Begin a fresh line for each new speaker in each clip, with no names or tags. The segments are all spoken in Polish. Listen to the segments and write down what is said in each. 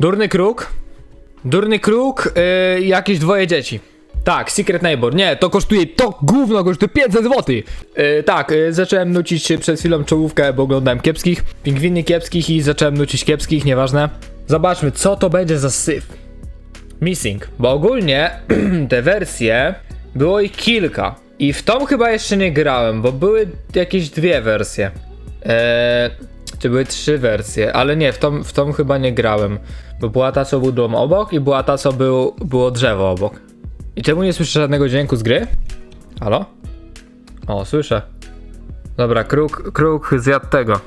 Durny kruk. Durny kruk, yy, jakieś dwoje dzieci. Tak, Secret Neighbor. Nie, to kosztuje, to gówno kosztuje 500 zł. Yy, tak, yy, zacząłem nucić przed chwilą czołówkę, bo oglądałem kiepskich. Pingwiny kiepskich i zacząłem nucić kiepskich, nieważne. Zobaczmy, co to będzie za syf. Missing, bo ogólnie te wersje było ich kilka. I w tą chyba jeszcze nie grałem, bo były jakieś dwie wersje. Eee, czy były trzy wersje, ale nie, w tą, w tą chyba nie grałem. Bo była ta, co był dom obok i była ta, co był, było drzewo obok. I czemu nie słyszę żadnego dźwięku z gry? Halo? O, słyszę. Dobra, kruk, kruk zjadł tego.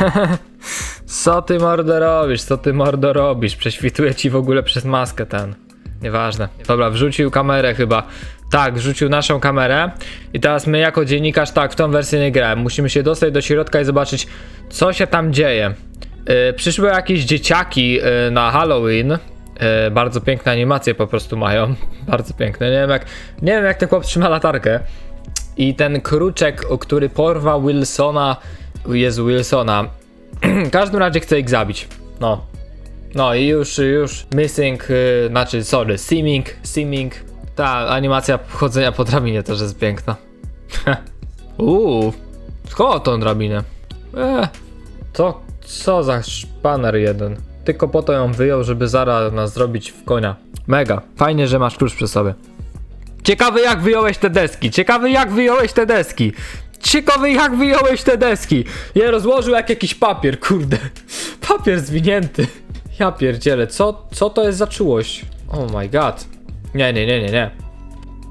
Co ty mordo robisz? Co ty mordo robisz? Prześwituje ci w ogóle przez maskę ten. Nieważne. Dobra, wrzucił kamerę chyba. Tak, wrzucił naszą kamerę. I teraz my jako dziennikarz, tak, w tą wersję nie grałem. Musimy się dostać do środka i zobaczyć, co się tam dzieje. Yy, przyszły jakieś dzieciaki yy, na Halloween. Yy, bardzo piękne animacje po prostu mają. Bardzo piękne. Nie wiem jak, nie wiem jak ten chłop trzyma latarkę. I ten kruczek, który porwał Wilsona, jest Wilsona. W każdym razie chce ich zabić. No. No i już, już missing, yy, znaczy sorry, seeming, seeming. Ta animacja chodzenia po drabinie też jest piękna. Uuu, skąd tą drabinę? Eee, to co za szpaner jeden. Tylko po to ją wyjął, żeby zaraz nas zrobić w konia. Mega, fajnie, że masz klucz przy sobie. Ciekawy jak wyjąłeś te deski, ciekawy jak wyjąłeś te deski. Ciekawy jak wyjąłeś te deski. Je rozłożył jak jakiś papier, kurde. Papier zwinięty. Ja pierdzielę, co, co to jest za czułość? Oh my god. Nie, nie, nie, nie, nie.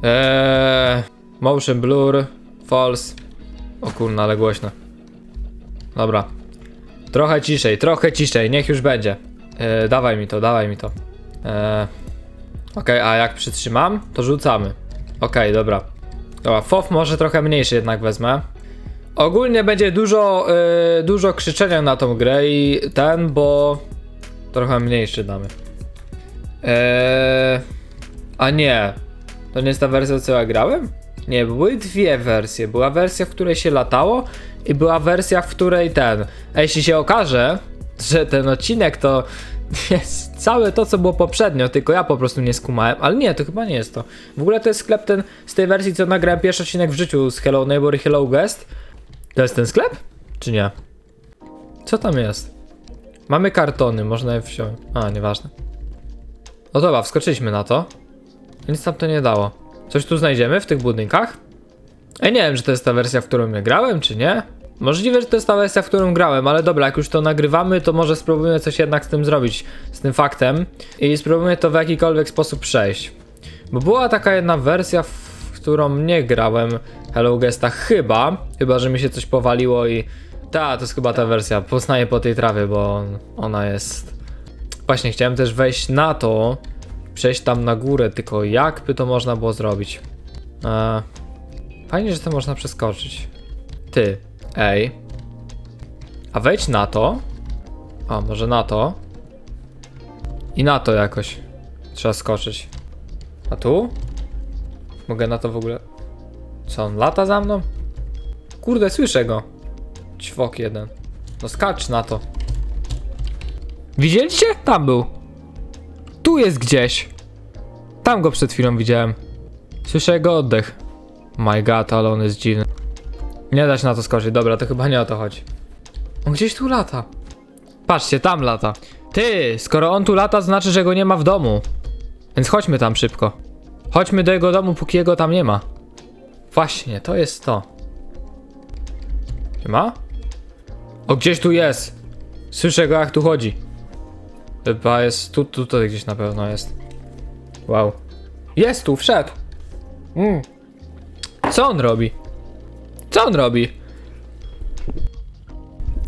Eee, motion blur, false. O kurna, ale głośno. Dobra. Trochę ciszej, trochę ciszej, niech już będzie. Eee, dawaj mi to, dawaj mi to. Eee, Okej, a jak przytrzymam, to rzucamy. Okej, dobra. Dobra, FOF może trochę mniejszy jednak wezmę. Ogólnie będzie dużo, yy, dużo krzyczenia na tą grę i ten, bo trochę mniejszy damy. Eee, a nie, to nie jest ta wersja, co ja grałem? Nie, były dwie wersje. Była wersja, w której się latało i była wersja, w której ten. A jeśli się okaże, że ten odcinek to jest całe to, co było poprzednio, tylko ja po prostu nie skumałem, ale nie, to chyba nie jest to. W ogóle to jest sklep ten z tej wersji, co nagrałem pierwszy odcinek w życiu z Hello Neighbor i Hello Guest. To jest ten sklep? Czy nie? Co tam jest? Mamy kartony, można je wziąć. A, nieważne. No dobra, wskoczyliśmy na to. Nic tam to nie dało. Coś tu znajdziemy w tych budynkach? Ej, nie wiem, czy to jest ta wersja, w którą ja grałem, czy nie. Możliwe, że to jest ta wersja, w którą grałem, ale dobra, jak już to nagrywamy, to może spróbujemy coś jednak z tym zrobić, z tym faktem i spróbujemy to w jakikolwiek sposób przejść. Bo była taka jedna wersja, w którą nie grałem Hello Gesta, chyba, chyba, że mi się coś powaliło i ta, to jest chyba ta wersja, poznaję po tej trawie, bo on, ona jest... Właśnie, chciałem też wejść na to, przejść tam na górę, tylko jak by to można było zrobić? Eee, fajnie, że to można przeskoczyć. Ty, ej. A wejdź na to. A, może na to. I na to jakoś. Trzeba skoczyć. A tu? Mogę na to w ogóle... Co, on lata za mną? Kurde, słyszę go. Ćwok jeden. No skacz na to. Widzieliście? Tam był. Tu jest gdzieś. Tam go przed chwilą widziałem. Słyszę jego oddech. My god, ale on jest dziwny. Nie da się na to skoczyć, dobra, to chyba nie o to chodzi. On gdzieś tu lata. Patrzcie, tam lata. Ty, skoro on tu lata, znaczy, że go nie ma w domu. Więc chodźmy tam szybko. Chodźmy do jego domu, póki jego tam nie ma. Właśnie, to jest to. Nie ma? O, gdzieś tu jest. Słyszę go, jak tu chodzi. Chyba jest tu, tutaj gdzieś na pewno jest. Wow. Jest tu, wszedł. Mm. Co on robi? Co on robi?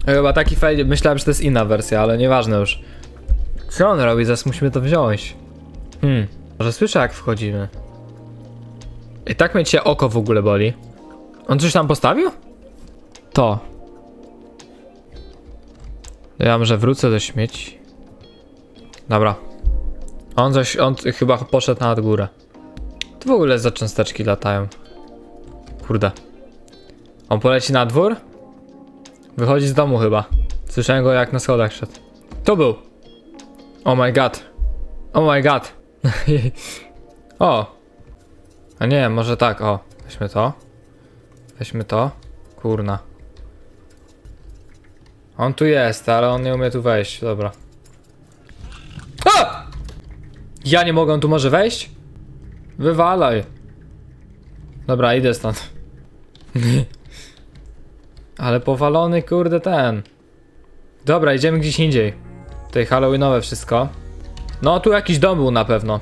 Chyba taki fail. Myślałem, że to jest inna wersja, ale nieważne już. Co on robi? Zaraz musimy to wziąć. Hmm. Może słyszę jak wchodzimy. I tak mnie cię oko w ogóle boli. On coś tam postawił? To. Ja może wrócę do śmieci. Dobra. On coś, on chyba poszedł na górę. To w ogóle za cząsteczki latają. Kurde. On poleci na dwór? Wychodzi z domu chyba. Słyszałem go jak na schodach szedł. Tu był. Oh my god. Oh my god. o. A nie, może tak, o. Weźmy to. Weźmy to. Kurna. On tu jest, ale on nie umie tu wejść. Dobra. A! Ja nie mogę tu może wejść? Wywalaj. Dobra, idę stąd. ale powalony, kurde, ten. Dobra, idziemy gdzieś indziej. Tutaj halloweenowe wszystko. No, tu jakiś dom był na pewno.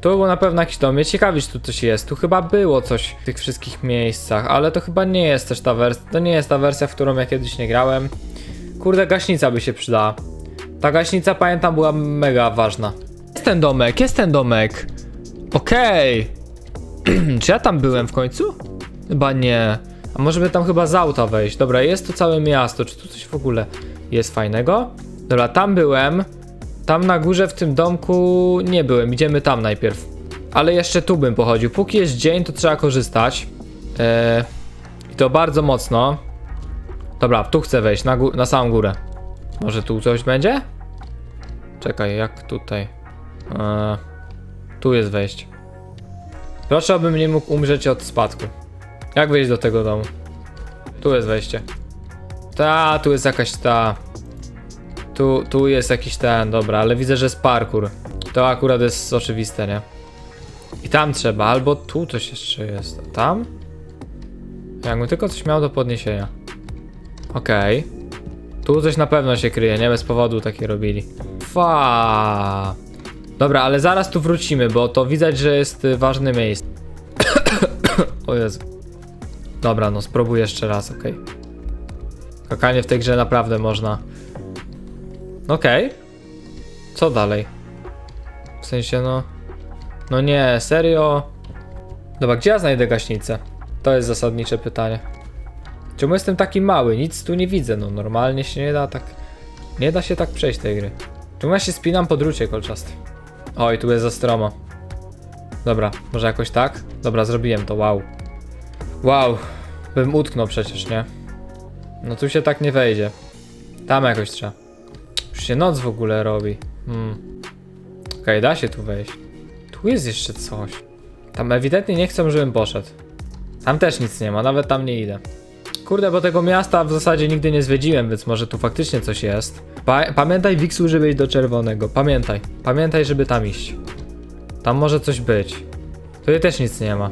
Tu był na pewno jakiś dom. Mnie ciekawi, czy tu coś jest. Tu chyba było coś w tych wszystkich miejscach, ale to chyba nie jest też ta wersja. To nie jest ta wersja, w którą ja kiedyś nie grałem. Kurde, gaśnica by się przydała. Ta gaśnica, pamiętam, była mega ważna. Jest ten domek, jest ten domek. Okej. czy ja tam byłem w końcu? Chyba nie. A może by tam chyba z auta wejść. Dobra, jest tu całe miasto. Czy tu coś w ogóle jest fajnego? Dobra, tam byłem. Tam na górze w tym domku nie byłem. Idziemy tam najpierw. Ale jeszcze tu bym pochodził. Póki jest dzień, to trzeba korzystać. Eee, I to bardzo mocno. Dobra, tu chcę wejść, na, na samą górę. Może tu coś będzie? Czekaj, jak tutaj? Eee, tu jest wejście. Proszę, abym nie mógł umrzeć od spadku. Jak wejść do tego domu? Tu jest wejście. Ta, tu jest jakaś ta. Tu, tu jest jakiś ten, dobra, ale widzę, że jest parkour. To akurat jest oczywiste, nie? I tam trzeba, albo tu coś jeszcze jest. Tam? Jakbym tylko coś miał do podniesienia. Okej. Tu coś na pewno się kryje, nie bez powodu takie robili. Fa. Dobra, ale zaraz tu wrócimy, bo to widać, że jest y, ważne miejsce. o Jezu. Dobra, no spróbuję jeszcze raz, okej. Kakanie w tej grze naprawdę można. Okej. Co dalej? W sensie, no. No nie, serio? Dobra, gdzie ja znajdę gaśnicę? To jest zasadnicze pytanie. Czemu jestem taki mały? Nic tu nie widzę, no normalnie się nie da tak... Nie da się tak przejść tej gry. Czemu ja się spinam po drucie kolczasty? Oj, tu jest za stromo. Dobra, może jakoś tak? Dobra, zrobiłem to, wow. Wow, bym utknął przecież, nie? No tu się tak nie wejdzie. Tam jakoś trzeba. Już się noc w ogóle robi. Hmm. Okej, da się tu wejść. Tu jest jeszcze coś. Tam ewidentnie nie chcą, żebym poszedł. Tam też nic nie ma, nawet tam nie idę. Kurde, bo tego miasta w zasadzie nigdy nie zwiedziłem, więc może tu faktycznie coś jest. Pa pamiętaj, Wiksu, żeby iść do czerwonego. Pamiętaj. Pamiętaj, żeby tam iść. Tam może coś być. Tutaj też nic nie ma.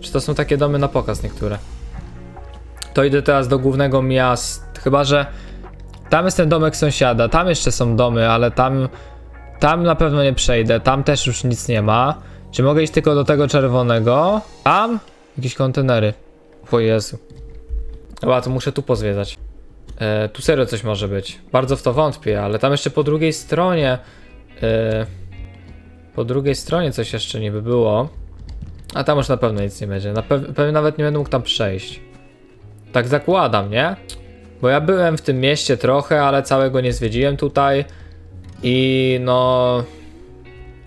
Czy to są takie domy na pokaz niektóre? To idę teraz do głównego miasta. Chyba, że tam jest ten domek sąsiada. Tam jeszcze są domy, ale tam. Tam na pewno nie przejdę. Tam też już nic nie ma. Czy mogę iść tylko do tego czerwonego? Tam? Jakieś kontenery. O Jezu. Dobra, to muszę tu pozwiedzać. E, tu serio coś może być. Bardzo w to wątpię, ale tam jeszcze po drugiej stronie. E, po drugiej stronie coś jeszcze niby było. A tam już na pewno nic nie będzie. Na pewnie nawet nie będę mógł tam przejść. Tak zakładam, nie? Bo ja byłem w tym mieście trochę, ale całego nie zwiedziłem tutaj. I no.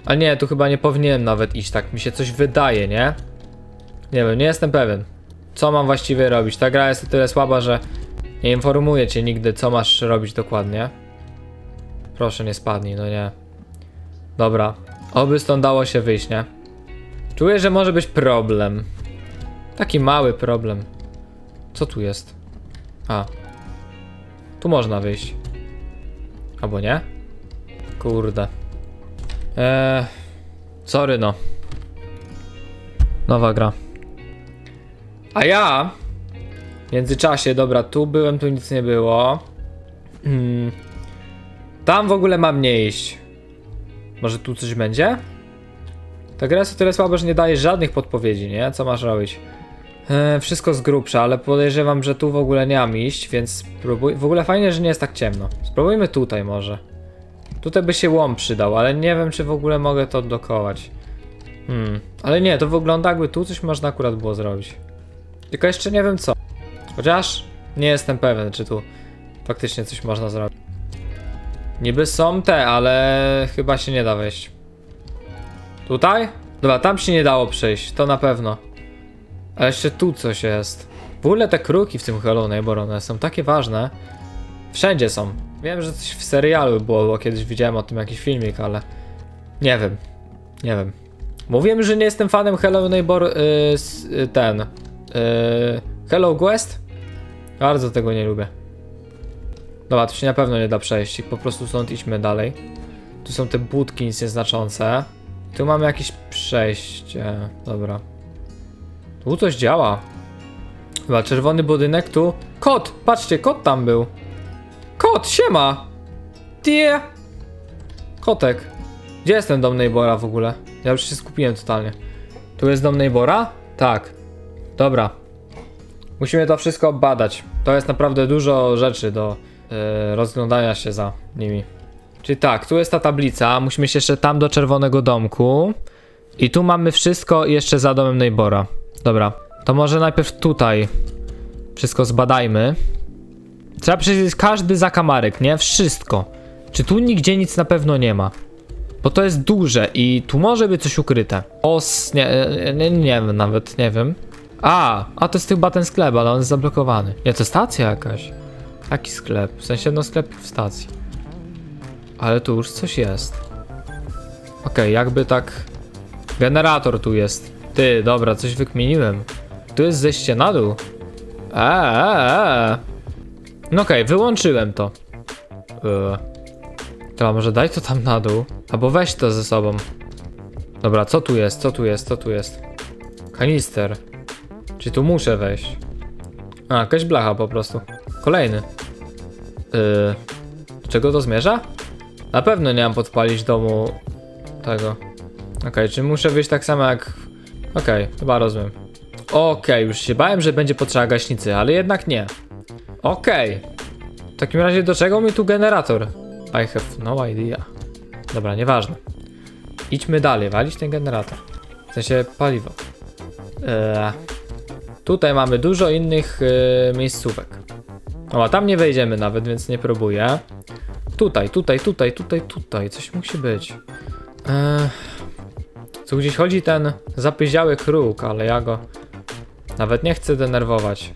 Ale nie, tu chyba nie powinienem nawet iść, tak mi się coś wydaje, nie? Nie wiem, nie jestem pewien. Co mam właściwie robić? Ta gra jest o tyle słaba, że nie informuje cię nigdy, co masz robić dokładnie. Proszę, nie spadnij, no nie. Dobra. Oby stąd dało się wyjść, nie? Czuję, że może być problem. Taki mały problem. Co tu jest? A. Tu można wyjść. Albo nie? Kurde. Eee. Sorry, no. Nowa gra. A ja. W międzyczasie, dobra, tu byłem, tu nic nie było. Hmm. Tam w ogóle mam nie iść. Może tu coś będzie? Ta gra jest o tyle słaba, że nie daje żadnych podpowiedzi, nie? Co masz robić? E, wszystko z grubsza, ale podejrzewam, że tu w ogóle nie mam iść, więc spróbuj. W ogóle fajnie, że nie jest tak ciemno. Spróbujmy tutaj może. Tutaj by się łom przydał, ale nie wiem, czy w ogóle mogę to odblokować. Hmm, ale nie, to wygląda jakby tu coś można akurat było zrobić. Tylko jeszcze nie wiem co. Chociaż nie jestem pewien, czy tu faktycznie coś można zrobić. Niby są te, ale chyba się nie da wejść. Tutaj? Dobra, tam się nie dało przejść, to na pewno. Ale jeszcze tu coś jest. W ogóle te kruki w tym Hello Neighbor, one są takie ważne. Wszędzie są. Wiem, że coś w serialu było, bo kiedyś widziałem o tym jakiś filmik, ale nie wiem. Nie wiem. Mówiłem, że nie jestem fanem Hello Neighbor y, s- y, ten. Y, Hello Quest? Bardzo tego nie lubię. Dobra, tu się na pewno nie da przejść. Po prostu stąd idźmy dalej. Tu są te budki nic nieznaczące. Tu mamy jakieś przejście. Dobra. Tu coś działa. Chyba czerwony budynek tu. Kot! Patrzcie, kot tam był. Kot, siema! Tie! Kotek. Gdzie jest ten dom Neybora w ogóle? Ja już się skupiłem totalnie. Tu jest dom Neybora? Tak. Dobra. Musimy to wszystko badać. To jest naprawdę dużo rzeczy do e, rozglądania się za nimi. Czyli tak, tu jest ta tablica. Musimy się jeszcze tam do czerwonego domku. I tu mamy wszystko jeszcze za domem Neybora. Dobra. To może najpierw tutaj wszystko zbadajmy. Trzeba przejrzeć każdy zakamarek, nie? Wszystko. Czy tu nigdzie nic na pewno nie ma? Bo to jest duże i tu może być coś ukryte. Os, nie, e, nie, nie wiem, nawet nie wiem. A, a to jest chyba ten sklep, ale on jest zablokowany. Nie, to stacja jakaś. Jaki sklep? W sensie, no sklep w stacji. Ale tu już coś jest. Okej, jakby tak... Generator tu jest. Ty, dobra, coś wykminiłem. Tu jest zejście na dół. Eee, eee. No okej, wyłączyłem to. Eee. Dobra, może daj to tam na dół. Albo weź to ze sobą. Dobra, co tu jest? Co tu jest? Co tu jest? Kanister. Czy tu muszę wejść? A, jakaś blacha po prostu. Kolejny. Yy, do czego to zmierza? Na pewno nie mam podpalić domu tego. Okej, czy muszę wyjść tak samo jak... Okej, chyba rozumiem. Okej, już się bałem, że będzie potrzeba gaśnicy, ale jednak nie. Okej. W takim razie do czego mi tu generator? I have no idea. Dobra, nieważne. Idźmy dalej, walić ten generator. W sensie paliwo. Eee, tutaj mamy dużo innych e, miejscówek. O, a tam nie wejdziemy nawet, więc nie próbuję. Tutaj, tutaj, tutaj, tutaj, tutaj. Coś musi być. Eee, gdzieś chodzi ten zapyziały kruk, ale ja go nawet nie chcę denerwować.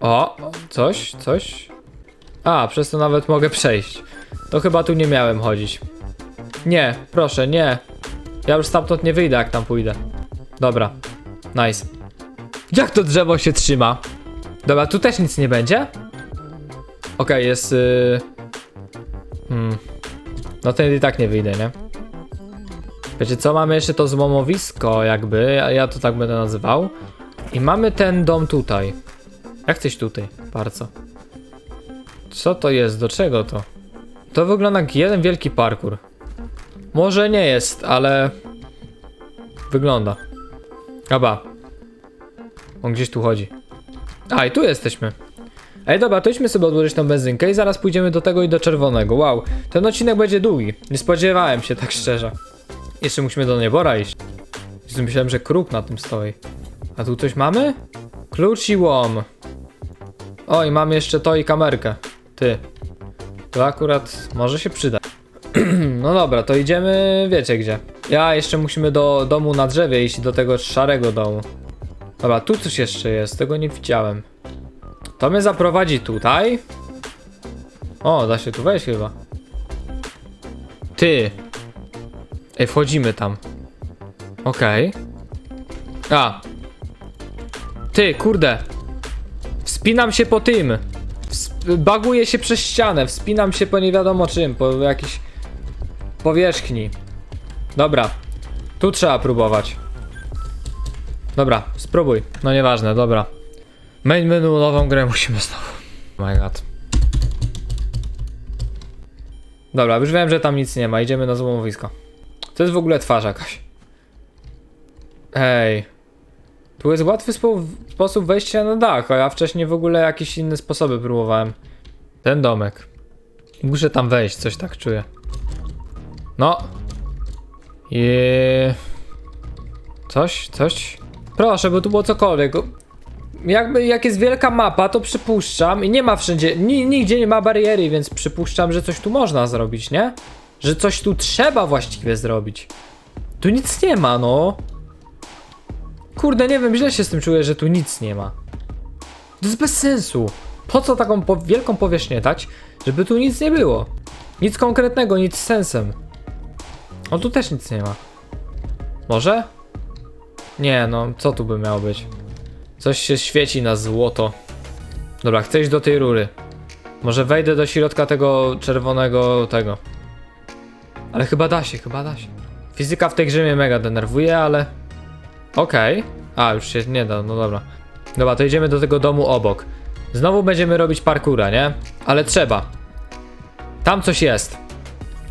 O, coś, coś. A, przez to nawet mogę przejść. To chyba tu nie miałem chodzić. Nie, proszę, nie. Ja już stamtąd nie wyjdę, jak tam pójdę. Dobra, nice. Jak to drzewo się trzyma? Dobra, tu też nic nie będzie? Okej, jest... Yy... Hmm. No to i tak nie wyjdę, nie? Wiecie co, mamy jeszcze to złomowisko jakby, ja to tak będę nazywał. I mamy ten dom tutaj. Jak coś tutaj? Bardzo. Co to jest? Do czego to? To wygląda jak jeden wielki parkour. Może nie jest, ale... Wygląda. Aba. On gdzieś tu chodzi. A, i tu jesteśmy. Ej, dobra, to idźmy sobie odłożyć tą benzynkę i zaraz pójdziemy do tego i do czerwonego. Wow, ten odcinek będzie długi. Nie spodziewałem się, tak szczerze. Jeszcze musimy do niebora iść. Myślałem, że kruk na tym stoi. A tu coś mamy? Klucz i łom. O, i mamy jeszcze to i kamerkę. Ty. To akurat może się przyda. no dobra, to idziemy, wiecie gdzie. Ja jeszcze musimy do domu na drzewie iść, do tego szarego domu. Dobra, tu coś jeszcze jest, tego nie widziałem. To mnie zaprowadzi tutaj. O, da się tu wejść chyba. Ty. Ej, wchodzimy tam. Okej. A. Ty, kurde. Wspinam się po tym. Wsp- baguję się przez ścianę. Wspinam się po nie wiadomo czym. Po jakiejś powierzchni. Dobra. Tu trzeba próbować. Dobra, spróbuj. No nieważne, dobra. Main menu, nową grę musimy znowu. Oh my god. Dobra, już wiem, że tam nic nie ma. Idziemy na złomowisko. To jest w ogóle twarz jakaś. Hej. Tu jest łatwy spo sposób wejścia na dach, a ja wcześniej w ogóle jakieś inne sposoby próbowałem. Ten domek. Muszę tam wejść, coś tak czuję. No. Je. Coś, coś. Proszę, bo tu było cokolwiek. Jakby jak jest wielka mapa, to przypuszczam i nie ma wszędzie, ni, nigdzie nie ma bariery, więc przypuszczam, że coś tu można zrobić, nie? Że coś tu trzeba właściwie zrobić. Tu nic nie ma, no. Kurde, nie wiem, źle się z tym czuję, że tu nic nie ma. To jest bez sensu. Po co taką po wielką powierzchnię dać, Żeby tu nic nie było. Nic konkretnego, nic z sensem. O, tu też nic nie ma. Może? Nie, no, co tu by miało być? Coś się świeci na złoto. Dobra, chcę iść do tej rury. Może wejdę do środka tego czerwonego tego. Ale chyba da się, chyba da się. Fizyka w tej grze mnie mega denerwuje, ale... Okej. A, już się nie da, no dobra. Dobra, to idziemy do tego domu obok. Znowu będziemy robić parkura, nie? Ale trzeba. Tam coś jest.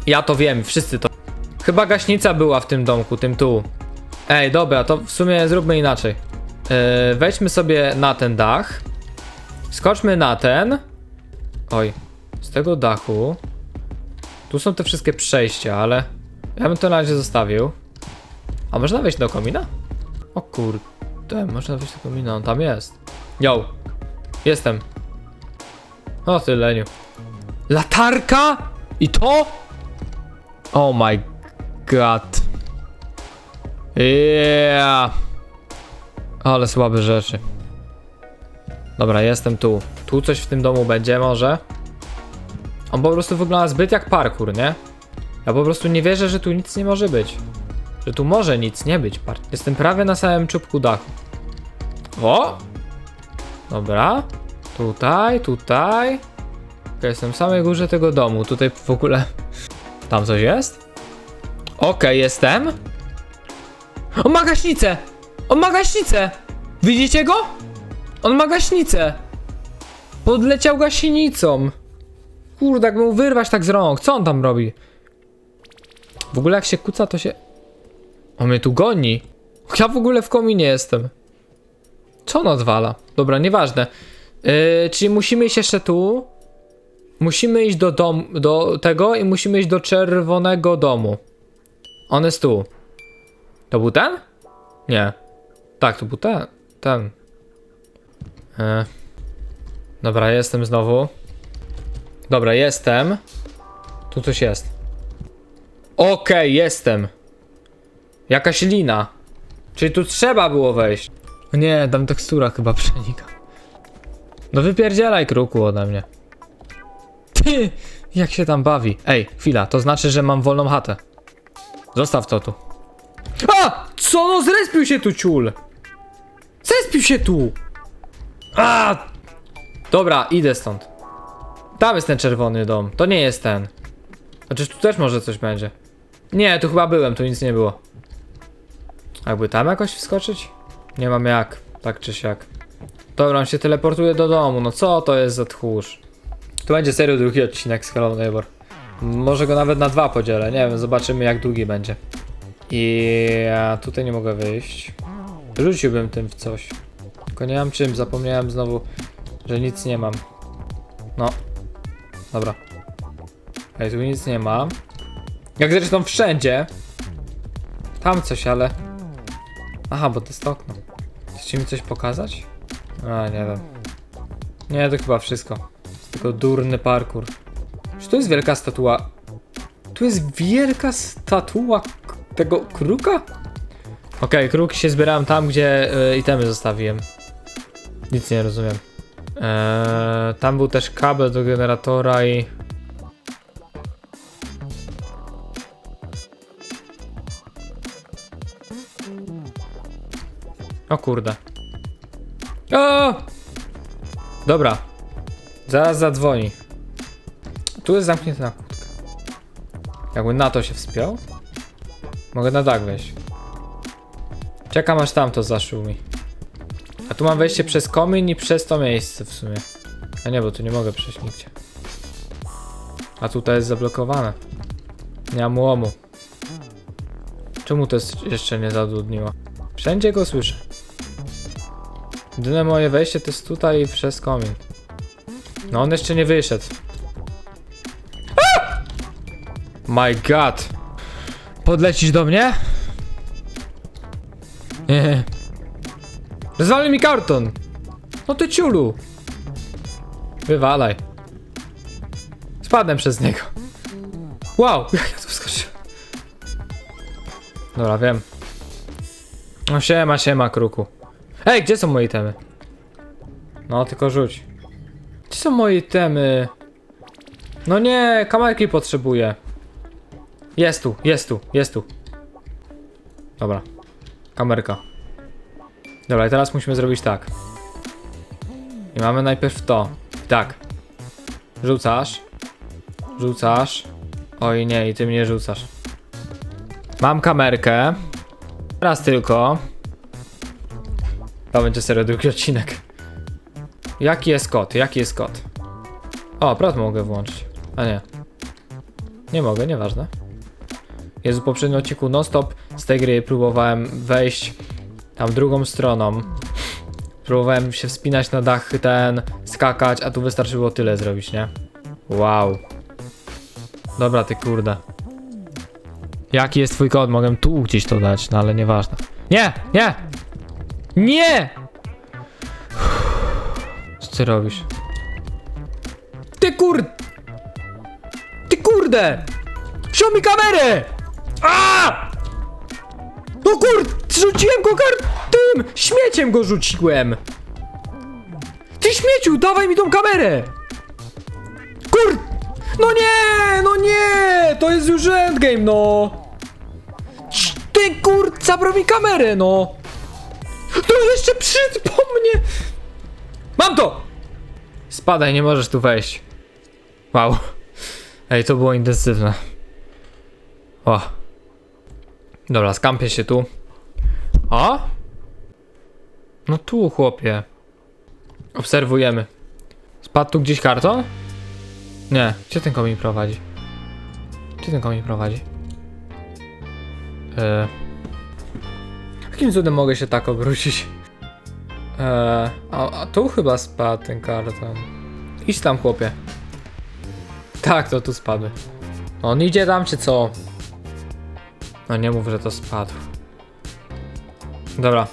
Ja to wiem, wszyscy to... Chyba gaśnica była w tym domku, tym tu. Ej, dobra, to w sumie zróbmy inaczej. Yy, wejdźmy sobie na ten dach. Skoczmy na ten. Oj, z tego dachu. Tu są te wszystkie przejścia, ale ja bym to na razie zostawił. A można wejść do komina? O kurde, można wejść do komina, on tam jest. Yo, jestem. O ty leniu. Latarka? I to? Oh my god. Yeah. Ale słabe rzeczy. Dobra, jestem tu. Tu coś w tym domu będzie może? On po prostu wygląda zbyt jak parkour, nie? Ja po prostu nie wierzę, że tu nic nie może być. Że tu może nic nie być. Jestem prawie na samym czubku dachu. O! Dobra. Tutaj, tutaj. Okay, jestem w samej górze tego domu. Tutaj w ogóle... Tam coś jest? Okej, jestem. On ma gaśnicę! On ma gaśnicę! Widzicie go? On ma gaśnicę! Podleciał gaśnicą. Kurde, jak mu wyrwać tak z rąk. Co on tam robi? W ogóle jak się kuca, to się... On mnie tu goni. Ja w ogóle w kominie jestem. Co on odwala? Dobra, nieważne. Yy, czyli musimy iść jeszcze tu. Musimy iść do domu, do tego i musimy iść do czerwonego domu. On jest tu. To był ten? Nie. Tak, to był ten. Ten. E. Dobra, jestem znowu. Dobra, jestem. Tu coś jest. Okej, jestem. Jakaś lina. Czyli tu trzeba było wejść. Nie, tam tekstura chyba przenika. No wypierdzielaj kruku ode mnie. Ty, jak się tam bawi. Ej, chwila, to znaczy, że mam wolną chatę. Zostaw to tu. A! Co no, zrespił się tu ciul! Zespił się tu! A! Dobra, idę stąd. Tam jest ten czerwony dom. To nie jest ten. Chociaż tu też może coś będzie. Nie, tu chyba byłem, tu nic nie było. Jakby tam jakoś wskoczyć? Nie mam jak, tak czy siak. Dobra, on się teleportuje do domu, no co to jest za tchórz? Tu będzie serio drugi odcinek z Hello Neighbor. Może go nawet na dwa podzielę, nie wiem, zobaczymy jak długi będzie. I ja tutaj nie mogę wyjść. Rzuciłbym tym w coś. Tylko nie mam czym, zapomniałem znowu, że nic nie mam. No. Dobra. Ej, tu nic nie ma. Jak zresztą wszędzie. Tam coś, ale... Aha, bo to jest okno. Chcecie mi coś pokazać? A, nie wiem. Nie, to chyba wszystko. To tylko durny parkour. Czy tu jest wielka statua? Tu jest wielka statua tego kruka? Okej, kruk się zbierałem tam, gdzie y, itemy zostawiłem. Nic nie rozumiem. Eee, tam był też kabel do generatora i... O kurde. O! Dobra. Zaraz zadzwoni. Tu jest zamknięty na kłódkę. Jakby na to się wspiął? Mogę na dach wejść. Czekam aż tam to zaszumi. A tu mam wejście przez komin i przez to miejsce w sumie. A nie, bo tu nie mogę przejść nigdzie. A tutaj jest zablokowane. Nie mam łomu. Czemu to jest jeszcze nie zadudniło? Wszędzie go słyszę. Jedyne moje wejście to jest tutaj i przez komin. No on jeszcze nie wyszedł. A! My god. Podlecisz do mnie? Nie. Mi karton! No ty ciulu! Wywalaj. Spadłem przez niego. Wow, jak ja tu wskoczyłem. Dobra, wiem. No siema, siema, kruku. Ej, gdzie są moje temy? No, tylko rzuć. Gdzie są moje temy? No nie, kamerki potrzebuję. Jest tu, jest tu, jest tu. Dobra. Kamerka. Dobra, i teraz musimy zrobić tak. I mamy najpierw to. Tak. Rzucasz. Rzucasz. Oj nie, i ty mnie rzucasz. Mam kamerkę. Raz tylko. To będzie serio drugi odcinek. Jaki jest kod? Jaki jest kod? O, prot mogę włączyć. A nie. Nie mogę, nieważne. Jezu, w poprzednim odcinku non-stop z tej gry próbowałem wejść tam drugą stroną. Próbowałem się wspinać na dach ten, skakać, a tu wystarczyło tyle zrobić, nie? Wow. Dobra, ty kurde. Jaki jest twój kod? Mogę tu gdzieś to dać, no ale nieważne. Nie! Nie! Nie! Co ty robisz? Ty kur... Ty kurde! Wziął mi kamerę! A! No kur... Rzuciłem go kar... Tym! Śmieciem go rzuciłem! Ty śmieciu, dawaj mi tą kamerę! Kur... No nie! No nie! To jest już endgame, no! Ty kur... Zabrał mi kamerę, no! To jeszcze przed po mnie! Mam to! Spadaj, nie możesz tu wejść. Wow. Ej, to było intensywne. O. Dobra, skampię się tu. O? No tu, chłopie. Obserwujemy. Spadł tu gdzieś karton? Nie. Gdzie ten komin prowadzi? Gdzie ten komin prowadzi? Eee. Jakim cudem mogę się tak obrócić? Eee, a, a tu chyba spadł ten karton. Idź tam, chłopie. Tak, to tu spadły. On idzie tam, czy co? No nie mów, że to spadł. Dobra.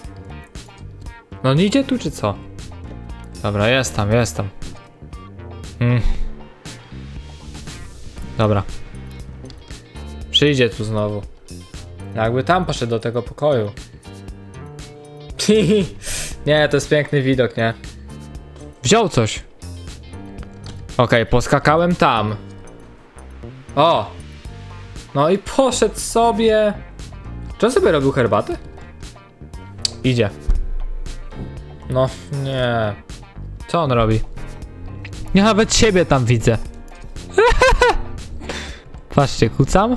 No on idzie tu, czy co? Dobra, jest tam, jest tam. Hmm. Dobra. Przyjdzie tu znowu. Jakby tam poszedł do tego pokoju. nie, to jest piękny widok, nie? Wziął coś. Okej, poskakałem tam. O! No i poszedł sobie. Czy on sobie robił herbatę? Idzie. No, nie. Co on robi? Ja nawet siebie tam widzę. Patrzcie, kucam.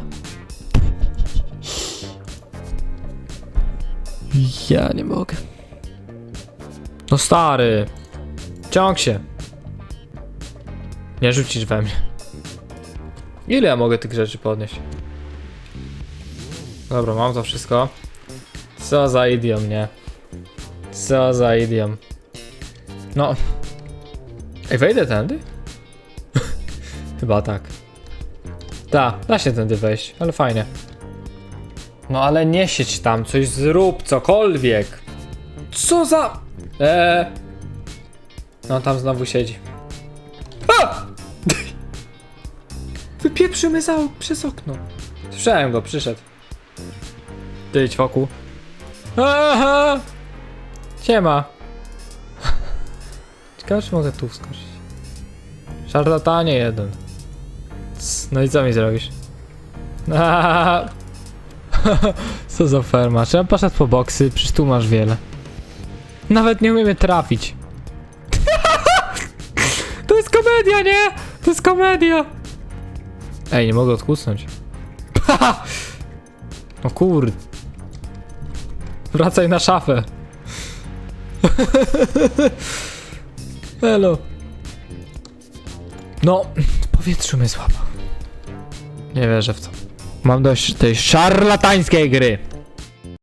Ja nie mogę. No stary. Ciąg się. Nie rzucisz we mnie. Ile ja mogę tych rzeczy podnieść? Dobra, mam to wszystko. Co za idiom, nie? Co za idiom. No. Ej, wejdę tędy? Chyba tak. Ta, da się tędy wejść, ale fajnie. No ale nie siedź tam, coś zrób, cokolwiek. Co za... Eee... No tam znowu siedzi. A! Wypieprzymy za przez okno. Słyszałem go, przyszedł. Ty wokół. Aha! Siema. Ciekawe, czy mogę tu wskoczyć. Szarlatanie jeden. No i co mi zrobisz? Co za ferma? Ja poszedł po boksy? Przecież tu masz wiele. Nawet nie umiemy trafić. to jest komedia, nie? To jest komedia. Ej, nie mogę odkusnąć. no kur... Wracaj na szafę. Elo. No, powietrzu mnie złapał. Nie wierzę w to. Mam dość tej szarlatańskiej gry.